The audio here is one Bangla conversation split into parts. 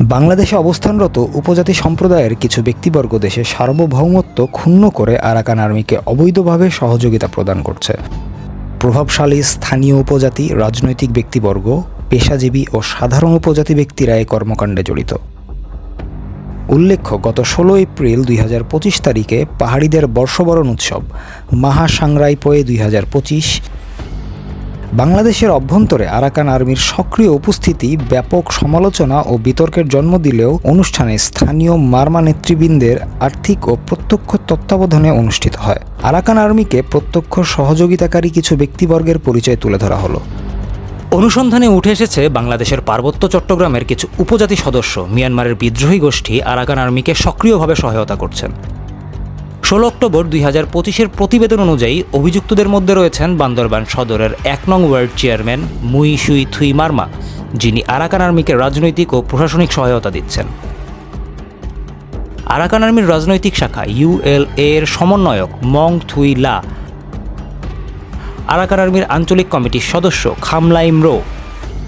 বাংলাদেশে অবস্থানরত উপজাতি সম্প্রদায়ের কিছু ব্যক্তিবর্গ দেশে সার্বভৌমত্ব ক্ষুণ্ণ করে আরাকান আর্মিকে অবৈধভাবে সহযোগিতা প্রদান করছে। প্রভাবশালী স্থানীয় উপজাতি, রাজনৈতিক ব্যক্তিবর্গ, পেশাজীবী ও সাধারণ উপজাতি ব্যক্তিরা এই কর্মকাণ্ডে জড়িত। উল্লেখ্য, গত ষোলো এপ্রিল দুই হাজার পঁচিশ তারিখে পাহাড়িদের বর্ষবরণ উৎসব মাহা সাংরাইপয়ে দুই বাংলাদেশের অভ্যন্তরে আরাকান আর্মির সক্রিয় উপস্থিতি, ব্যাপক সমালোচনা ও বিতর্কের জন্ম দিলেও অনুষ্ঠানে স্থানীয় মার্মা নেতৃবৃন্দের আর্থিক ও প্রত্যক্ষ তত্ত্বাবধানে অনুষ্ঠিত হয়। আরাকান আর্মিকে প্রত্যক্ষ সহযোগিতাকারী কিছু ব্যক্তিবর্গের পরিচয় তুলে ধরা হলো। অনুসন্ধানে উঠে এসেছে বাংলাদেশের পার্বত্য চট্টগ্রামের কিছু উপজাতি সদস্য। মিয়ানমারের বিদ্রোহী গোষ্ঠী আরাকান আর্মিকে সক্রিয়ভাবে সহায়তা করছেন। ষোলো অক্টোবর দুই হাজার পঁচিশের প্রতিবেদন অনুযায়ী অভিযুক্তদের মধ্যে রয়েছেন বান্দরবান সদরের এক নং ওয়ার্ড চেয়ারম্যান মুই সুই থুই মার্মা যিনি আরাকান আর্মিকে রাজনৈতিক ও প্রশাসনিক সহায়তা দিচ্ছেন। আরাকান আর্মির রাজনৈতিক শাখা ইউএলএ এর সমন্বয়ক মং থুই লা। আরাকান আর্মির আঞ্চলিক কমিটির সদস্য খামলাইম রো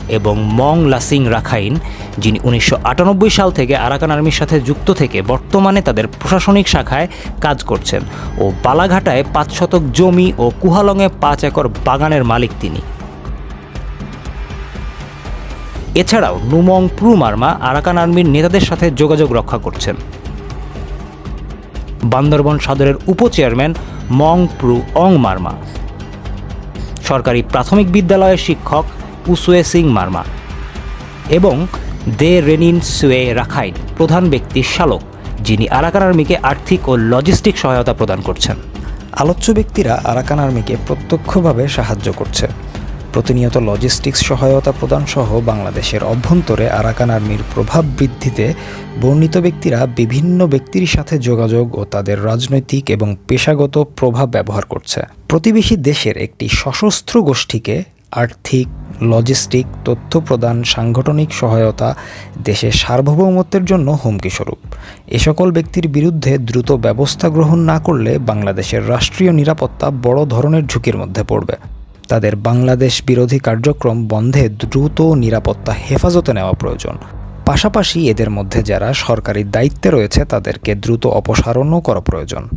এবং মং লাসিং রাখাইন, যিনি উনিশশো আটানব্বই সাল থেকে আরাকান আর্মির সাথে যুক্ত থেকে বর্তমানে তাদের প্রশাসনিক শাখায় কাজ করছেন ও বালাঘাটায় পাঁচ শতক জমি ও কুহালংয়ে পাঁচ একর বাগানের মালিক তিনি। এছাড়াও নুমং প্রু মার্মা আরাকান আর্মির নেতাদের সাথে যোগাযোগ রক্ষা করছেন। বান্দরবন সদরের উপচেয়ারম্যান মং প্রু অং মার্মা। সরকারি প্রাথমিক বিদ্যালয়ের শিক্ষক উসুয়ে সিং মার্মা এবং দে রেনিন সুয়ে রাখাইন প্রধান ব্যক্তির শালক, যিনি আরাকান আর্মিকে আর্থিক ও লজিস্টিক সহায়তা প্রদান করছেন। আলোচ্য ব্যক্তিরা আরাকান আর্মিকে প্রত্যক্ষভাবে সাহায্য করছে। প্রতিনিয়ত লজিস্টিক্স সহায়তা প্রদান সহ বাংলাদেশের অভ্যন্তরে আরাকান আর্মির প্রভাব বৃদ্ধিতে বর্ণিত ব্যক্তিরা বিভিন্ন ব্যক্তির সাথে যোগাযোগ ও তাদের রাজনৈতিক এবং পেশাগত প্রভাব ব্যবহার করছে। প্রতিবেশী দেশের একটি সশস্ত্র গোষ্ঠীকে আর্থিক লজিস্টিক তথ্য প্রদান, সাংগঠনিক সহায়তা, দেশের সার্বভৌমত্বের জন্য হুমকি স্বরূপ। এ সকল ব্যক্তির বিরুদ্ধে দ্রুত ব্যবস্থা গ্রহণ না করলে বাংলাদেশের রাষ্ট্রীয় নিরাপত্তা বড় ধরনের ঝুঁকির মধ্যে পড়বে। তাদের বাংলাদেশ বিরোধী কার্যক্রম বন্ধে দ্রুত নিরাপত্তা হেফাজতে নেওয়া প্রয়োজন। পাশাপাশি এদের মধ্যে যারা সরকারি দায়িত্বে রয়েছে, তাদেরকে দ্রুত অপসারণও করা প্রয়োজন।